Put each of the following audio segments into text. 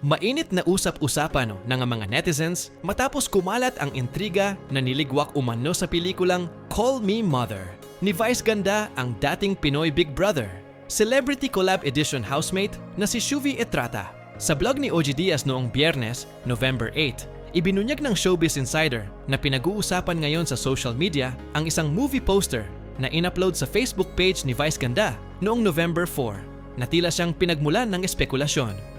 Mainit na usap-usapan ng mga netizens matapos kumalat ang intriga na niligwak umano sa pelikulang Call Me Mother ni Vice Ganda ang dating Pinoy Big Brother. Celebrity Collab Edition housemate na si Shuvi Etrata. Sa blog ni OG Diaz noong biyernes, November 8, ibinunyag ng Showbiz Insider na pinag-uusapan ngayon sa social media ang isang movie poster na inupload sa Facebook page ni Vice Ganda noong November 4 na tila siyang pinagmulan ng espekulasyon.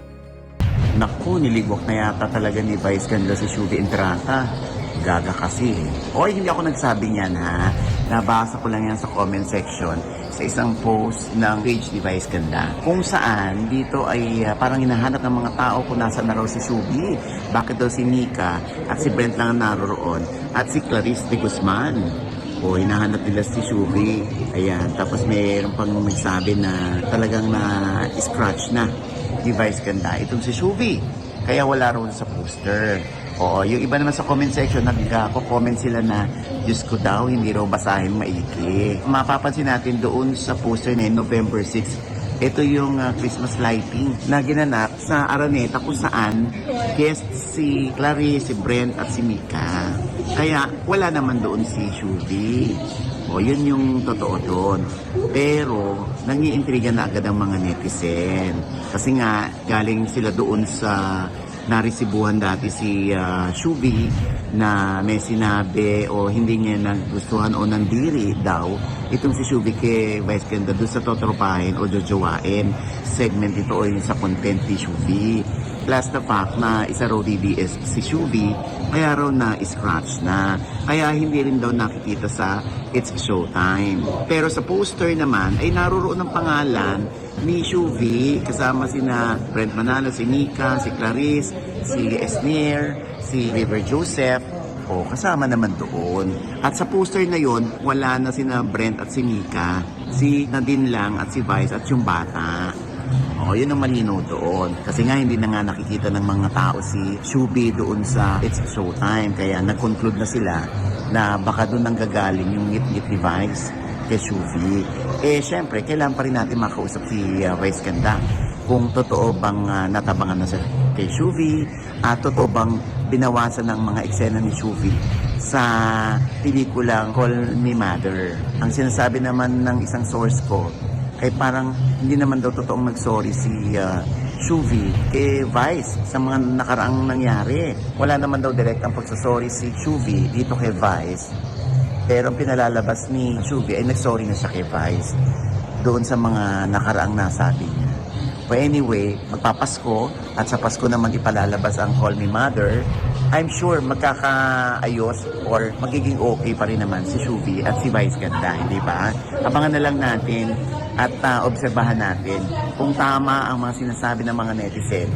Naku, niligwak na yata talaga ni Vice Ganda si Shubi Entrata. Gaga kasi. Oy, hindi ako nagsabi niyan ha. Nabasa ko lang yan sa comment section sa isang post ng page ni Vice Ganda. Kung saan dito ay ah, parang hinahanap ng mga tao kung nasa na raw si Shubi. Bakit daw si Mika at si Brent lang ang naroroon at si Clarice de Guzman. O hinahanap nila si Shubi. Ayan. Tapos mayroon pang nagsabi na talagang na-scratch na device ganda itong si Shuvi. Kaya wala raw sa poster. Oo, yung iba naman sa comment section, nagko-comment sila na, Diyos ko daw, hindi raw basahin maiki. Mapapansin natin doon sa poster na November 6, ito yung ah, Christmas lighting na ginanap sa Araneta kung saan guest si Clarice, si Brent at si Mika. Kaya wala naman doon si Shuvi. O, yun yung totoo doon. Pero, nangiintriga na agad ang mga netizen. Kasi nga, galing sila doon sa narisibuhan dati si uh, Shubi na may sinabi o hindi niya nagustuhan o nandiri daw itong si Shubi kay Vice Ganda doon sa totropahin o jojowain segment ito o yung sa content ni Shubi plus the fact na isa raw DDS si Shubi kaya raw na scratch na kaya hindi rin daw nakikita sa It's Showtime pero sa poster naman ay naroroon ang pangalan ni Shuvi kasama sina Brent Manalo, si Nika, si Clarice, si Esnier, si River Joseph o kasama naman doon. At sa poster na yon wala na sina Brent at si Nika, si Nadine lang at si Vice at yung bata. O, yun ang malinaw doon. Kasi nga hindi na nga nakikita ng mga tao si Shubi doon sa It's Showtime. Kaya nag-conclude na sila na baka doon nang gagaling yung ngit-ngit ni Vice kay Shuvi. Eh, syempre, kailangan pa rin natin makausap si uh, Vice Ganda kung totoo bang uh, natabangan na sa kay Shuvi at totoo bang binawasan ng mga eksena ni Shuvi sa pelikulang Call Me Mother. Ang sinasabi naman ng isang source ko ay parang hindi naman daw totoong nag-sorry si uh, Shuvi kay Vice sa mga nakaraang nangyari. Wala naman daw direct ang pagsasorry si Shuvi dito kay Vice pero ang pinalalabas ni Shubi ay nagsorry na siya kay Vice doon sa mga nakaraang nasabi niya. But anyway, magpapasko at sa Pasko naman ipalalabas ang Call Me Mother. I'm sure magkakaayos or magiging okay pa rin naman si Shubi at si Vice Ganda, hindi ba? Abangan na lang natin at uh, obserbahan natin kung tama ang mga sinasabi ng mga netizen